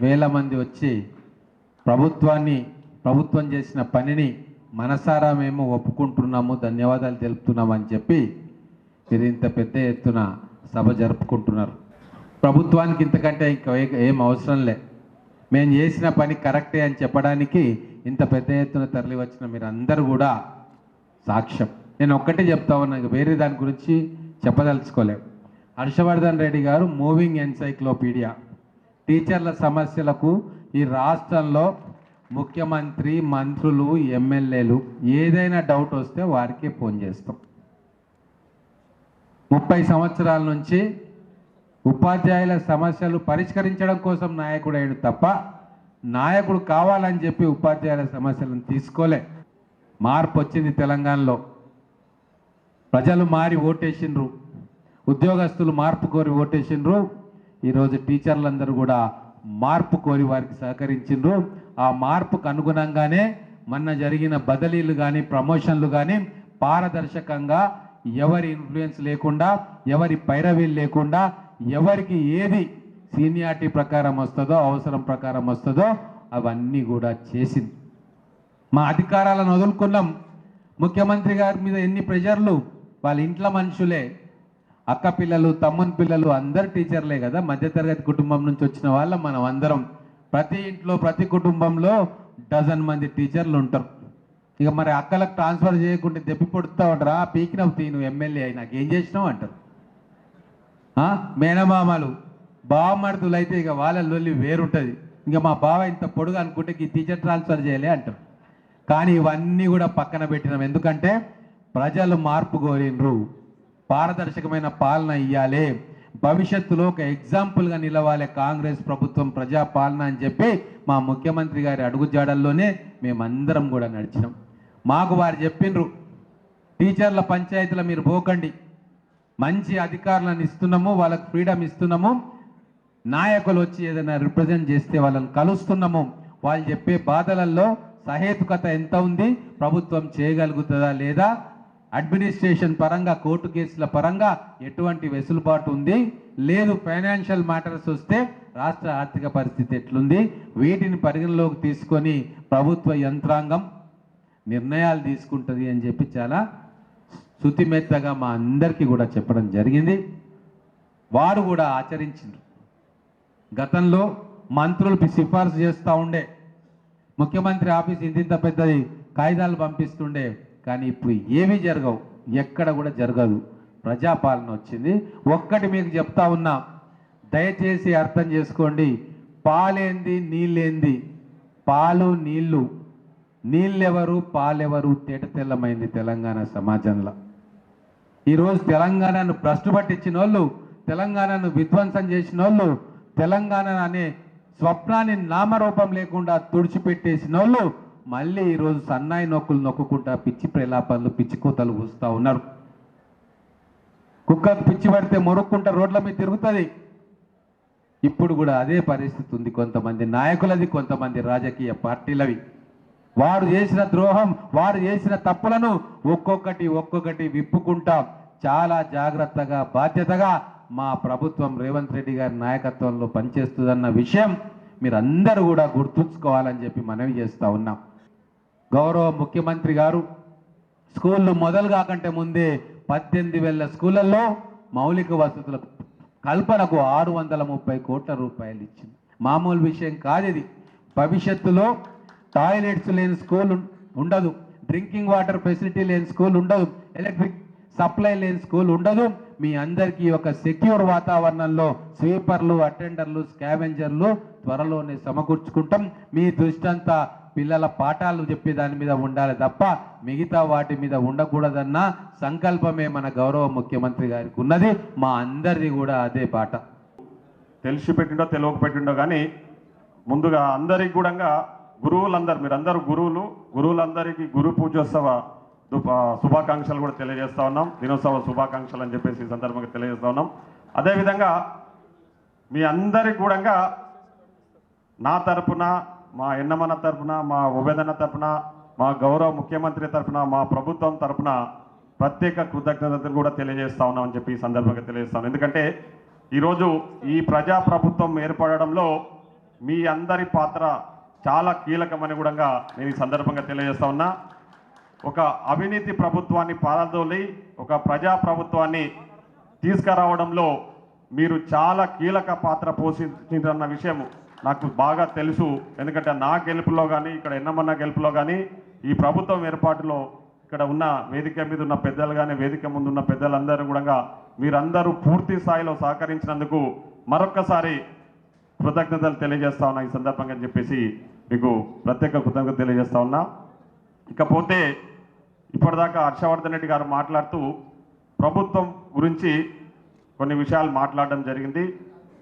వేల మంది వచ్చి ప్రభుత్వాన్ని ప్రభుత్వం చేసిన పనిని మనసారా మేము ఒప్పుకుంటున్నాము ధన్యవాదాలు తెలుపుతున్నామని చెప్పి మీరు ఇంత పెద్ద ఎత్తున సభ జరుపుకుంటున్నారు. ప్రభుత్వానికి ఇంతకంటే ఇంకా ఏం అవసరం లే. మేము చేసిన పని కరెక్టే అని చెప్పడానికి ఇంత పెద్ద ఎత్తున తరలి వచ్చిన మీరు అందరూ కూడా సాక్ష్యం. నేను ఒక్కటే చెప్తా ఉన్నా వేరే దాని గురించి చెప్పదలుచుకోలేము హర్షవర్ధన్ రెడ్డి గారు మూవింగ్ ఎన్సైక్లోపీడియా. టీచర్ల సమస్యలకు ఈ రాష్ట్రంలో ముఖ్యమంత్రి మంత్రులు ఎమ్మెల్యేలు ఏదైనా డౌట్ వస్తే వారికే ఫోన్ చేస్తాం. ముప్పై సంవత్సరాల నుంచి ఉపాధ్యాయుల సమస్యలు పరిష్కరించడం కోసం నాయకుడు తప్ప నాయకుడు కావాలని చెప్పి ఉపాధ్యాయుల సమస్యలను తీసుకోలే. మార్పు వచ్చింది తెలంగాణలో. ప్రజలు మారి ఓటేసిండ్రు. ఉద్యోగస్తులు మార్పు కోరి ఓటేసిండ్రు. ఈరోజు టీచర్లందరూ కూడా మార్పు కోరి వారికి సహకరించిండ్రు. ఆ మార్పుకు అనుగుణంగానే మొన్న జరిగిన బదిలీలు కానీ ప్రమోషన్లు కానీ పారదర్శకంగా ఎవరి ఇన్ఫ్లుయెన్స్ లేకుండా ఎవరి పైరవీలు లేకుండా ఎవరికి ఏది సీనియారిటీ ప్రకారం వస్తుందో అవసరం ప్రకారం వస్తుందో అవన్నీ కూడా చేసింది. మా అధికారాలను వదులుకున్నాం. ముఖ్యమంత్రి గారి మీద ఎన్ని ప్రెషర్లు వాళ్ళ ఇంట్లో మనుషులే. అక్క పిల్లలు తమ్ముని పిల్లలు అందరు టీచర్లే కదా? మధ్యతరగతి కుటుంబం నుంచి వచ్చిన వాళ్ళ మనం అందరం. ప్రతి ఇంట్లో ప్రతి కుటుంబంలో డజన్ మంది టీచర్లు ఉంటారు. ఇక మరి అక్కలకు ట్రాన్స్ఫర్ చేయకుండా దెప్పి పొడుతూ ఉంటారా పీకినవు తీ నువ్వు ఎమ్మెల్యే అయి ఏం చేసినావు అంటారు. మేనమామలు బావమడుతులు అయితే ఇక వాళ్ళ లొల్లి వేరుంటుంది. ఇంకా మా బావ ఇంత పొడుగు అనుకుంటే ఈ టీచర్ ట్రాన్స్ఫర్ చేయలే అంటారు. కానీ ఇవన్నీ కూడా పక్కన పెట్టినాం. ఎందుకంటే ప్రజలు మార్పు కోరినరు. పారదర్శకమైన పాలన ఇవ్వాలి భవిష్యత్తులో ఒక ఎగ్జాంపుల్గా నిలవాలి కాంగ్రెస్ ప్రభుత్వం ప్రజా పాలన అని చెప్పి మా ముఖ్యమంత్రి గారి అడుగుజాడల్లోనే మేమందరం కూడా నడిచినాం. మాకు వారు చెప్పిండ్రు టీచర్ల పంచాయతీల మీరు పోకండి. మంచి అధికారులను ఇస్తున్నాము వాళ్ళకు ఫ్రీడమ్ ఇస్తున్నాము. నాయకులు వచ్చి ఏదైనా రిప్రజెంట్ చేస్తే వాళ్ళని కలుస్తున్నాము. వాళ్ళు చెప్పే బాధలలో సహేతుకత ఎంత ఉంది? ప్రభుత్వం చేయగలుగుతుందా లేదా? అడ్మినిస్ట్రేషన్ పరంగా కోర్టు కేసుల పరంగా ఎటువంటి వెసులుబాటు ఉంది? లేదు ఫైనాన్షియల్ మ్యాటర్స్ వస్తే రాష్ట్ర ఆర్థిక పరిస్థితి ఎట్లుంది? వీటిని పరిగణలోకి తీసుకొని ప్రభుత్వ యంత్రాంగం నిర్ణయాలు తీసుకుంటుంది అని చెప్పి చాలా శుతిమెత్తగా మా అందరికీ కూడా చెప్పడం జరిగింది. వారు కూడా ఆచరించారు గతంలో మంత్రులు సిఫార్సు చేస్తూ ఉండే. ముఖ్యమంత్రి ఆఫీస్ ఇంత పెద్దది కాగితాలు పంపిస్తుండే. కానీ ఇప్పుడు ఏమీ జరగవు. ఎక్కడ కూడా జరగదు. ప్రజాపాలన వచ్చింది. ఒక్కటి మీకు చెప్తా ఉన్నా దయచేసి అర్థం చేసుకోండి. పాలేంది నీళ్ళేంది? పాలు నీళ్ళు. నీళ్ళెవరు పాలెవరు? తేట తెల్లమైంది తెలంగాణ సమాజంలో. ఈరోజు తెలంగాణను భ్రష్టు పట్టించిన వాళ్ళు తెలంగాణను విధ్వంసం చేసిన వాళ్ళు తెలంగాణ అనే స్వప్నాన్ని నామరూపం లేకుండా తుడిచిపెట్టేసిన వాళ్ళు మళ్ళీ ఈరోజు సన్నాయి నొక్కులు నొక్కుకుంటా పిచ్చి ప్రలాపాలు పిచ్చి కూతలు పూస్తూ ఉన్నారు. కుక్కకు పిచ్చి పడితే మొరుక్కుంటా రోడ్ల మీద తిరుగుతుంది. ఇప్పుడు కూడా అదే పరిస్థితి ఉంది కొంతమంది నాయకులది కొంతమంది రాజకీయ పార్టీలవి. వారు చేసిన ద్రోహం వారు చేసిన తప్పులను ఒక్కొక్కటి ఒక్కొక్కటి విప్పుకుంటా చాలా జాగ్రత్తగా బాధ్యతగా మా ప్రభుత్వం రేవంత్ రెడ్డి గారి నాయకత్వంలో పనిచేస్తుందన్న విషయం మీరందరూ కూడా గుర్తుంచుకోవాలని చెప్పి మనవి చేస్తూ ఉన్నాం. గౌరవ ముఖ్యమంత్రి గారు స్కూళ్ళు మొదలు కాకంటే ముందే పద్దెనిమిది వేల స్కూళ్ళల్లో మౌలిక వసతుల కల్పనకు ఆరు వందల ముప్పై కోట్ల రూపాయలు ఇచ్చింది. మామూలు విషయం కాదు ఇది భవిష్యత్తులో టాయిలెట్స్ లేని స్కూల్ ఉండదు. డ్రింకింగ్ వాటర్ ఫెసిలిటీ లేని స్కూల్ ఉండదు. ఎలక్ట్రిక్ సప్లై లేని స్కూల్ ఉండదు. మీ అందరికీ ఒక సెక్యూర్ వాతావరణంలో స్వీపర్లు అటెండర్లు స్కావెంజర్లు త్వరలోనే సమకూర్చుకుంటాం. మీ దృష్టి అంతా పిల్లల పాఠాలు చెప్పే దాని మీద ఉండాలి తప్ప మిగతా వాటి మీద ఉండకూడదన్న సంకల్పమే మన గౌరవ ముఖ్యమంత్రి గారికి ఉన్నది. మా అందరిది కూడా అదే పాట. తెలిసి పెట్టిండో తెలియక పెట్టిండో కానీ ముందుగా అందరికి కూడా గురువులందరూ మీరందరూ గురువులు గురువులందరికీ గురు పూజోత్సవ శుభాకాంక్షలు కూడా తెలియజేస్తా ఉన్నాం. దినోత్సవ శుభాకాంక్షలు అని చెప్పేసి ఈ సందర్భంగా తెలియజేస్తా ఉన్నాం. అదేవిధంగా మీ అందరికి కూడా నా తరపున మా ఎన్నమన్న తరఫున మా ఉబేదన్న తరపున మా గౌరవ ముఖ్యమంత్రి తరపున మా ప్రభుత్వం తరపున ప్రత్యేక కృతజ్ఞతలు కూడా తెలియజేస్తా ఉన్నామని చెప్పి ఈ సందర్భంగా తెలియజేస్తాను. ఎందుకంటే ఈరోజు ఈ ప్రజా ప్రభుత్వం ఏర్పడడంలో మీ అందరి పాత్ర చాలా కీలకమని కూడా నేను ఈ సందర్భంగా తెలియజేస్తా ఉన్నా. ఒక అవినీతి ప్రభుత్వాన్ని పారదోలి ఒక ప్రజా ప్రభుత్వాన్ని తీసుకురావడంలో మీరు చాలా కీలక పాత్ర పోషించారన్న విషయం నాకు బాగా తెలుసు. ఎందుకంటే నా గెలుపులో కానీ ఇక్కడ ఎన్నమన్న గెలుపులో కానీ ఈ ప్రభుత్వం ఏర్పాటులో ఇక్కడ ఉన్న వేదిక మీద ఉన్న పెద్దలు కానీ వేదిక ముందు ఉన్న పెద్దలందరూ కూడా మీరందరూ పూర్తి స్థాయిలో సహకరించినందుకు మరొక్కసారి కృతజ్ఞతలు తెలియజేస్తా ఉన్నా ఈ సందర్భంగా చెప్పేసి మీకు ప్రత్యేక కృతజ్ఞత తెలియజేస్తా ఉన్నా. ఇకపోతే ఇప్పటిదాకా హర్షవర్ధన్ రెడ్డి గారు మాట్లాడుతూ ప్రభుత్వం గురించి కొన్ని విషయాలు మాట్లాడడం జరిగింది.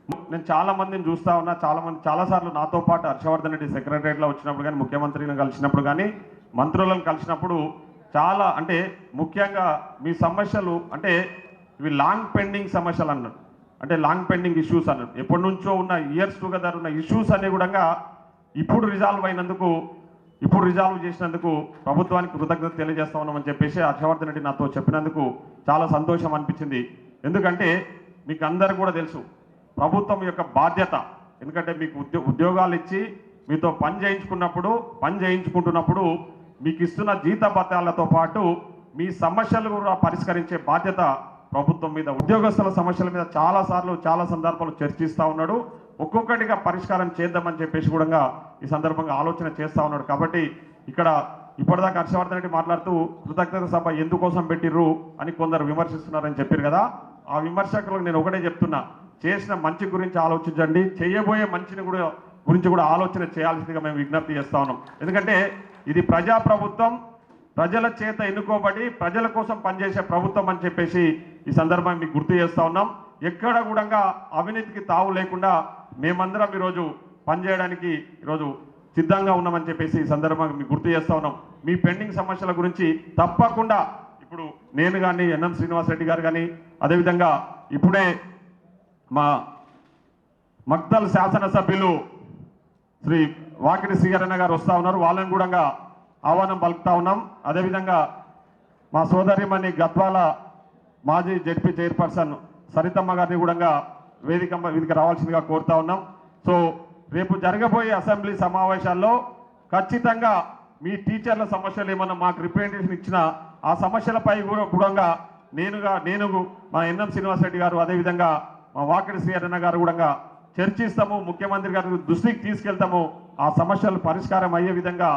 నేను చాలా మందిని చూస్తా ఉన్నా చాలా మంది చాలాసార్లు నాతో పాటు హర్షవర్ధన్ రెడ్డి సెక్రటరియట్లో వచ్చినప్పుడు కానీ ముఖ్యమంత్రిని కలిసినప్పుడు కానీ మంత్రులను కలిసినప్పుడు చాలా అంటే ముఖ్యంగా మీ సమస్యలు అంటే ఇవి లాంగ్ పెండింగ్ సమస్యలు అన్నారు అంటే లాంగ్ పెండింగ్ ఇష్యూస్ అన్నారు ఎప్పటి నుంచో ఉన్న ఇయర్స్ టుగెదర్ ఉన్న ఇష్యూస్ అనే కూడా ఇప్పుడు రిజాల్వ్ అయినందుకు ఇప్పుడు రిజాల్వ్ చేసినందుకు ప్రభుత్వానికి కృతజ్ఞత తెలియజేస్తా ఉన్నామని చెప్పేసి హర్షవర్ధన్ రెడ్డి నాతో చెప్పినందుకు చాలా సంతోషం అనిపించింది. ఎందుకంటే మీకు అందరు కూడా తెలుసు ప్రభుత్వం యొక్క బాధ్యత. ఎందుకంటే మీకు ఉద్యో ఉద్యోగాలు ఇచ్చి మీతో పని చేయించుకున్నప్పుడు పని చేయించుకుంటున్నప్పుడు మీకు ఇస్తున్న జీత భత్యాలతో పాటు మీ సమస్యలు కూడా పరిష్కరించే బాధ్యత ప్రభుత్వం మీద. ఉద్యోగస్తుల సమస్యల మీద చాలా సార్లు చాలా సందర్భాలు చర్చిస్తూ ఉన్నాడు. ఒక్కొక్కటిగా పరిష్కారం చేద్దామని చెప్పేసి కూడా ఈ సందర్భంగా ఆలోచన చేస్తూ ఉన్నాడు. కాబట్టి ఇక్కడ ఇప్పటిదాకా హర్షవర్ధన్ రెడ్డి మాట్లాడుతూ కృతజ్ఞత సభ ఎందుకోసం పెట్టిర్రు అని కొందరు విమర్శిస్తున్నారని చెప్పారు కదా. ఆ విమర్శకులకు నేను ఒకటే చెప్తున్నా. చేసిన మంచి గురించి ఆలోచించండి. చేయబోయే మంచిని కూడా గురించి కూడా ఆలోచన చేయాల్సిందిగా మేము విజ్ఞప్తి చేస్తా ఉన్నాం. ఎందుకంటే ఇది ప్రజా ప్రభుత్వం ప్రజల చేత ఎన్నుకోబడి ప్రజల కోసం పనిచేసే ప్రభుత్వం అని చెప్పేసి ఈ సందర్భంగా మీకు గుర్తు చేస్తా ఉన్నాం. ఎక్కడ కూడా అవినీతికి తావు లేకుండా మేమందరం ఈరోజు పనిచేయడానికి ఈరోజు సిద్ధంగా ఉన్నామని చెప్పేసి ఈ సందర్భంగా మీకు గుర్తు చేస్తూ ఉన్నాం. మీ పెండింగ్ సమస్యల గురించి తప్పకుండా ఇప్పుడు నేను కానీ ఎన్ఎం శ్రీనివాసరెడ్డి గారు కానీ అదేవిధంగా ఇప్పుడే మా మక్తల్ శాసనసభ్యులు శ్రీ వాకిటి శ్రీహరణ గారు వస్తూ ఉన్నారు. వాళ్ళని కూడా ఆహ్వానం పలుకుతా ఉన్నాం. అదేవిధంగా మా సోదరిమణి గద్వాల మాజీ జడ్పీ చైర్పర్సన్ సరితమ్మ గారిని కూడా వేదిక వేదిక రావాల్సిందిగా కోరుతా ఉన్నాం. సో రేపు జరగబోయే అసెంబ్లీ సమావేశాల్లో ఖచ్చితంగా మీ టీచర్ల సమస్యలు ఏమన్నా మాకు రిప్రజెంటేషన్ ఇచ్చిన ఆ సమస్యలపై కూడా కూడా నేనుగా నేను మా ఎన్ఎం శ్రీనివాసరెడ్డి గారు అదేవిధంగా మా వాకిడి శ్రీహరణ గారు కూడా చర్చిస్తాము ముఖ్యమంత్రి గారి దృష్టికి తీసుకెళ్తాము. ఆ సమస్యలు పరిష్కారం అయ్యే విధంగా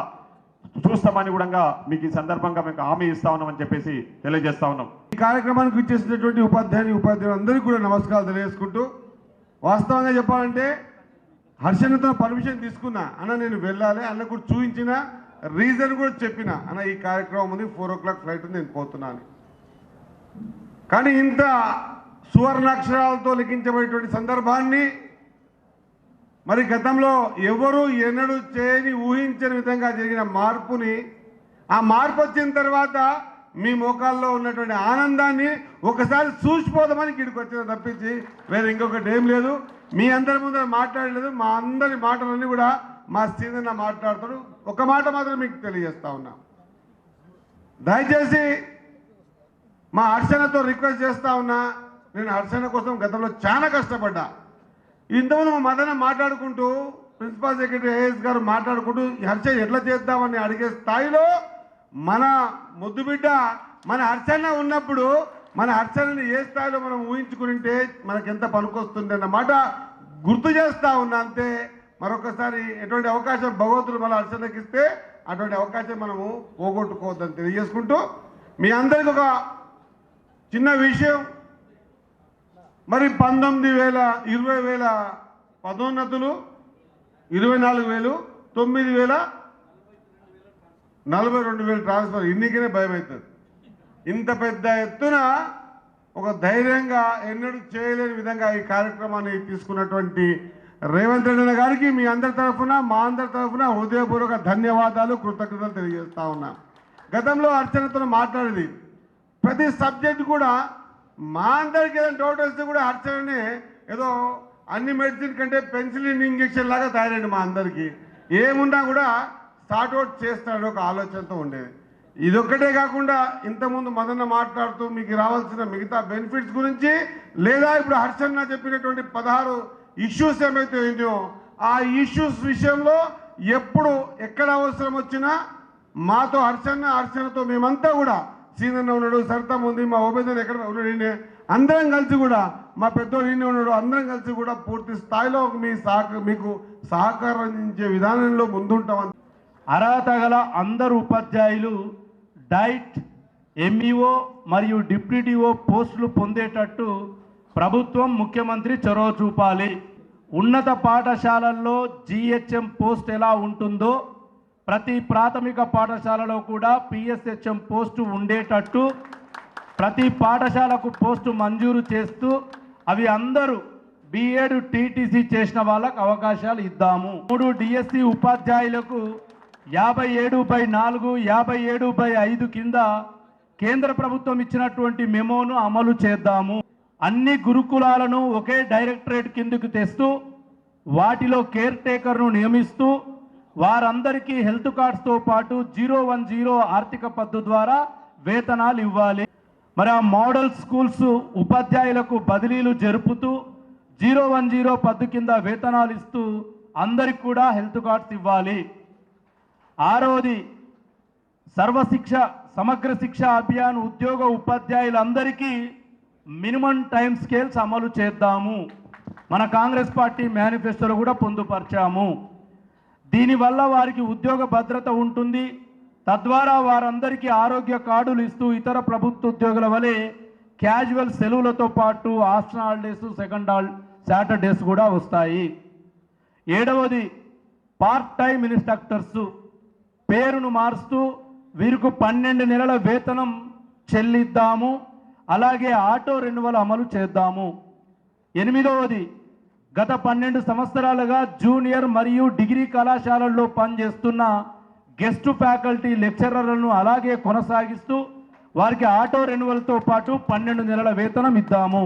చూస్తామని కూడా మీకు ఈ సందర్భంగా మేము హామీ ఇస్తా ఉన్నామని చెప్పేసి తెలియజేస్తా ఉన్నాం. ఈ కార్యక్రమానికి ఇచ్చేసినటువంటి ఉపాధ్యాయుని అందరికీ కూడా నమస్కారాలు తెలియజేసుకుంటూ వాస్తవంగా చెప్పాలంటే హర్షణతో పర్మిషన్ తీసుకున్నా అన్న నేను వెళ్ళాలి అన్న కూడా చూపించిన రీజన్ కూడా చెప్పిన అన్న ఈ కార్యక్రమం ఉంది ఫోర్ ఓ క్లాక్ ఫ్లైట్ నేను పోతున్నాను. కానీ ఇంత సువర్ణాక్షరాలతో లిఖించబడేటువంటి సందర్భాన్ని మరి గతంలో ఎవరు ఎన్నడూ చేయని ఊహించని విధంగా జరిగిన మార్పుని ఆ మార్పు వచ్చిన తర్వాత మీ మోకాల్లో ఉన్నటువంటి ఆనందాన్ని ఒకసారి చూసిపోదామని ఇక్కడికి వచ్చిన తప్పించి వేరే ఇంకొకటి ఏం లేదు. మీ అందరి ముందర మాట్లాడలేదు మా అందరి మాటలన్నీ కూడా మా సీనన్న మాట్లాడతాడు. ఒక మాట మాత్రం మీకు తెలియజేస్తా ఉన్నా. దయచేసి మా అర్చనతో రిక్వెస్ట్ చేస్తా ఉన్నా. నేను హర్షణ కోసం గతంలో చాలా కష్టపడ్డా. ఇంతకుముందు మదన మాట్లాడుకుంటూ ప్రిన్సిపాల్ సెక్రటరీ ఏఎస్ గారు మాట్లాడుకుంటూ ఈ హర్ష ఎట్లా చేద్దామని అడిగే స్థాయిలో మన ముద్దు బిడ్డ మన హర్షణ ఉన్నప్పుడు మన హర్షణని ఏ స్థాయిలో మనం ఊహించుకుంటే మనకి ఎంత పనికొస్తుంది అన్నమాట గుర్తు చేస్తా ఉన్నా అంతే. మరొకసారి ఎటువంటి అవకాశం భగవంతుడు మన హర్షణకి ఇస్తే అటువంటి అవకాశం మనము పోగొట్టుకోవద్దని తెలియజేసుకుంటూ మీ అందరికి ఒక చిన్న విషయం మరి పంతొమ్మిది వేల ఇరవై వేల పదోన్నతులు ఇరవై నాలుగు వేలు తొమ్మిది వేల నలభై రెండు వేలు ట్రాన్స్ఫర్. ఇన్నికనే భయం అవుతుంది ఇంత పెద్ద ఎత్తున ఒక ధైర్యంగా ఎన్నడూ చేయలేని విధంగా ఈ కార్యక్రమాన్ని తీసుకున్నటువంటి రేవంత్ రెడ్డి గారికి మీ అందరి తరఫున మా అందరి తరఫున హృదయపూర్వక ధన్యవాదాలు కృతజ్ఞతలు తెలియజేస్తా ఉన్నా. గతంలో అర్చనతో మాట్లాడేది. ప్రతి సబ్జెక్ట్ కూడా మా అందరికి ఏదైనా డౌట్ వస్తే కూడా అర్చననే ఏదో అన్ని మెడిసిన్ కంటే పెన్సిలిన్ ఇంజెక్షన్ లాగా తయారైంది మా అందరికీ. ఏమున్నా కూడా స్టార్ట్ అవుట్ చేస్తాడు ఒక ఆలోచనతో ఉండేది. ఇదొక్కటే కాకుండా ఇంతకుముందు మదన్న మాట్లాడుతూ మీకు రావాల్సిన మిగతా బెనిఫిట్స్ గురించి లేదా ఇప్పుడు హర్షన్న చెప్పినటువంటి పదహారు ఇష్యూస్ ఏమైతే ఉన్నాయో ఆ ఇష్యూస్ విషయంలో ఎప్పుడు ఎక్కడ అవసరం వచ్చినా మాతో హర్షన్న హర్షణతో మేమంతా కూడా సీనన్న ఉన్నాడు సరితం ఉంది మా ఓబేదన్ ఎక్కడ ఉన్నాడు అందరం కలిసి కూడా మా పెద్దోడు ఈయన ఉన్నాడు అందరం కలిసి కూడా పూర్తి స్థాయిలో మీ సహక మీకు సహకరించే విధానంలో ముందుంటామని అర్హత గల అందరు ఉపాధ్యాయులు డైట్ ఎంఈఓ మరియు డిప్యూటీఓ పోస్టులు పొందేటట్టు ప్రభుత్వం ముఖ్యమంత్రి చొరవ చూపాలి. ఉన్నత పాఠశాలల్లో జిహెచ్ఎం పోస్ట్ ఎలా ఉంటుందో ప్రతి ప్రాథమిక పాఠశాలలో కూడా పిఎస్హెచ్ఎం పోస్టు ఉండేటట్టు ప్రతి పాఠశాలకు పోస్టు మంజూరు చేస్తూ అవి అందరూ బిఎడ్ టీటీసీ చేసిన వాళ్ళకు అవకాశాలు ఇద్దాము. మూడు డిఎస్సి ఉపాధ్యాయులకు యాభై ఏడు బై నాలుగు యాభై ఏడు బై ఐదు కింద కేంద్ర ప్రభుత్వం ఇచ్చినటువంటి మెమోను అమలు చేద్దాము. అన్ని గురుకులాలను ఒకే డైరెక్టరేట్ కిందకు తెస్తూ వాటిలో కేర్ టేకర్ను నియమిస్తూ వారందరికీ హెల్త్ కార్డ్స్తో పాటు జీరో వన్ జీరో ఆర్థిక పద్దు ద్వారా వేతనాలు ఇవ్వాలి. మరి ఆ మోడల్ స్కూల్స్ ఉపాధ్యాయులకు బదిలీలు జరుపుతూ జీరో వన్ జీరో పద్దు కింద వేతనాలు ఇస్తూ అందరికి కూడా హెల్త్ కార్డ్స్ ఇవ్వాలి. ఆరోది సర్వశిక్ష సమగ్ర శిక్ష అభియాన్ ఉద్యోగ ఉపాధ్యాయులందరికీ మినిమం టైం స్కేల్స్ అమలు చేద్దాము. మన కాంగ్రెస్ పార్టీ మేనిఫెస్టోలో కూడా పొందుపరిచాము. దీనివల్ల వారికి ఉద్యోగ భద్రత ఉంటుంది. తద్వారా వారందరికీ ఆరోగ్య కార్డులు ఇస్తూ ఇతర ప్రభుత్వ ఉద్యోగుల వలె క్యాజువల్ సెలవులతో పాటు option holidays second half Saturdays కూడా వస్తాయి. ఏడవది పార్ట్ టైం ఇన్స్ట్రక్టర్స్ పేరును మారుస్తూ వీరికి పన్నెండు నెలల వేతనం చెల్లిద్దాము. అలాగే ఆటో రెన్యువల్ అమలు చేద్దాము. ఎనిమిదవది గత పన్నెండు సంవత్సరాలుగా జూనియర్ మరియు డిగ్రీ కళాశాలల్లో పనిచేస్తున్న గెస్ట్ ఫ్యాకల్టీ లెక్చరర్లను అలాగే కొనసాగిస్తూ వారికి ఆటో రెన్యువల్తో పాటు పన్నెండు నెలల వేతనం ఇద్దాము.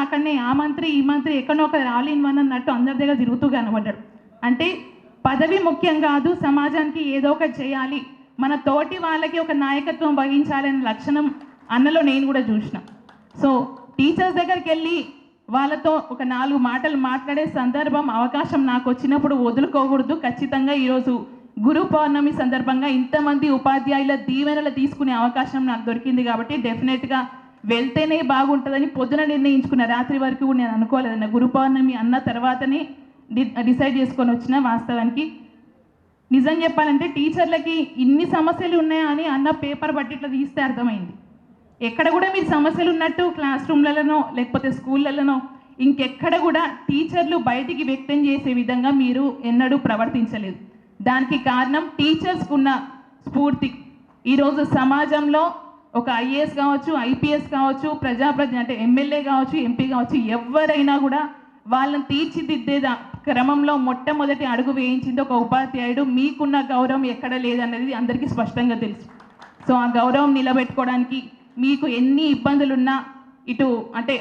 అక్కడనే ఆ మంత్రి ఈ మంత్రి ఎక్కడో ఒక రాలిన్ వన్ అన్నట్టు అందరి దగ్గర తిరుగుతూ కనబడ్డాడు అంటే పదవి ముఖ్యం కాదు సమాజానికి ఏదో ఒకటి చేయాలి. మన తోటి వాళ్ళకి ఒక నాయకత్వం వహించాలనే లక్షణం అన్నలో నేను కూడా చూసిన. సో టీచర్స్ దగ్గరికి వెళ్ళి వాళ్ళతో ఒక నాలుగు మాటలు మాట్లాడే సందర్భం అవకాశం నాకు వచ్చినప్పుడు వదులుకోకూడదు. ఖచ్చితంగా ఈరోజు గురు పౌర్ణమి సందర్భంగా ఇంతమంది ఉపాధ్యాయుల దీవెనలు తీసుకునే అవకాశం నాకు దొరికింది కాబట్టి డెఫినెట్గా వెళ్తేనే బాగుంటుందని పొద్దున నిర్ణయించుకున్న రాత్రి వరకు నేను అనుకోలేదన్న. గురు పౌర్ణమి అన్న తర్వాతనే డి డిసైడ్ చేసుకొని వచ్చిన వాస్తవానికి. నిజం చెప్పాలంటే టీచర్లకి ఇన్ని సమస్యలు ఉన్నాయా అని అన్న పేపర్ బట్టి ఇట్లా తీస్తే అర్థమైంది. ఎక్కడ కూడా మీరు సమస్యలు ఉన్నట్టు క్లాస్ రూమ్లలోనో లేకపోతే స్కూళ్ళలోనో ఇంకెక్కడ కూడా టీచర్లు బయటికి వ్యక్తం చేసే విధంగా మీరు ఎన్నడూ ప్రవర్తించలేదు. దానికి కారణం టీచర్స్కు ఉన్న స్ఫూర్తి. ఈరోజు సమాజంలో ఒక ఐఏఎస్ కావచ్చు ఐపీఎస్ కావచ్చు ప్రజాప్రతి అంటే ఎమ్మెల్యే కావచ్చు ఎంపీ కావచ్చు ఎవరైనా కూడా వాళ్ళని తీర్చిదిద్దే క్రమంలో మొట్టమొదటి అడుగు వేయించింది ఒక ఉపాధ్యాయుడు. మీకున్న గౌరవం ఎక్కడ లేదన్నది అందరికీ స్పష్టంగా తెలుసు. సో ఆ గౌరవం నిలబెట్టుకోవడానికి మీకు ఎన్ని ఇబ్బందులున్నా ఇటు అంటే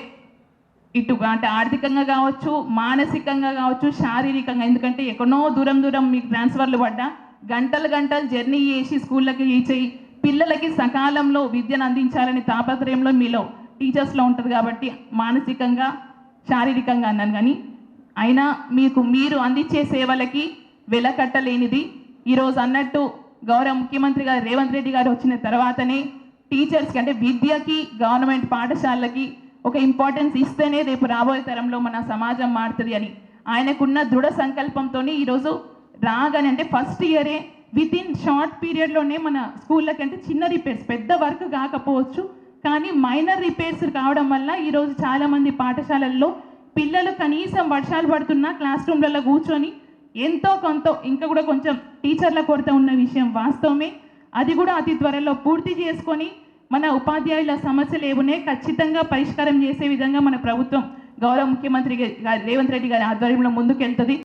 ఇటు అంటే ఆర్థికంగా కావచ్చు మానసికంగా కావచ్చు శారీరకంగా ఎందుకంటే ఎక్కడో దూరం దూరం మీకు ట్రాన్స్ఫర్లు పడ్డా గంటలు గంటలు జర్నీ చేసి స్కూళ్ళకి రీచ్ అయ్యి పిల్లలకి సకాలంలో విద్యను అందించాలని తాపత్రయంలో మీలో టీచర్స్లో ఉంటుంది కాబట్టి మానసికంగా శారీరకంగా అన్నాను కానీ అయినా మీకు మీరు అందించే సేవలకి వెలకట్టలేనిది. ఈరోజు అన్నట్టు గౌరవ ముఖ్యమంత్రి గారు రేవంత్ రెడ్డి గారు వచ్చిన తర్వాతనే టీచర్స్కి అంటే విద్యకి గవర్నమెంట్ పాఠశాలకి ఒక ఇంపార్టెన్స్ ఇస్తేనే రేపు రాబోయే తరంలో మన సమాజం మారుతుంది అని. ఆయనకున్న దృఢ సంకల్పంతో ఈరోజు రాగానే అంటే ఫస్ట్ ఇయరే విత్ ఇన్ షార్ట్ పీరియడ్లోనే మన స్కూళ్ళకి అంటే చిన్న రిపేర్స్ పెద్ద వర్క్ కాకపోవచ్చు కానీ మైనర్ రిపేర్స్ కావడం వల్ల ఈరోజు చాలామంది పాఠశాలల్లో పిల్లలు కనీసం వర్షాలు పడుతున్నా క్లాస్ రూమ్లలో కూర్చొని ఎంతో కొంత ఇంకా కూడా కొంచెం టీచర్ల కొరత ఉన్న విషయం వాస్తవమే. అది కూడా అతి త్వరలో పూర్తి చేసుకొని మన ఉపాధ్యాయుల సమస్యలు ఏమునే ఖచ్చితంగా పరిష్కారం చేసే విధంగా మన ప్రభుత్వం గౌరవ ముఖ్యమంత్రి గారి రేవంత్ రెడ్డి గారి ఆధ్వర్యంలో ముందుకెళ్తుంది.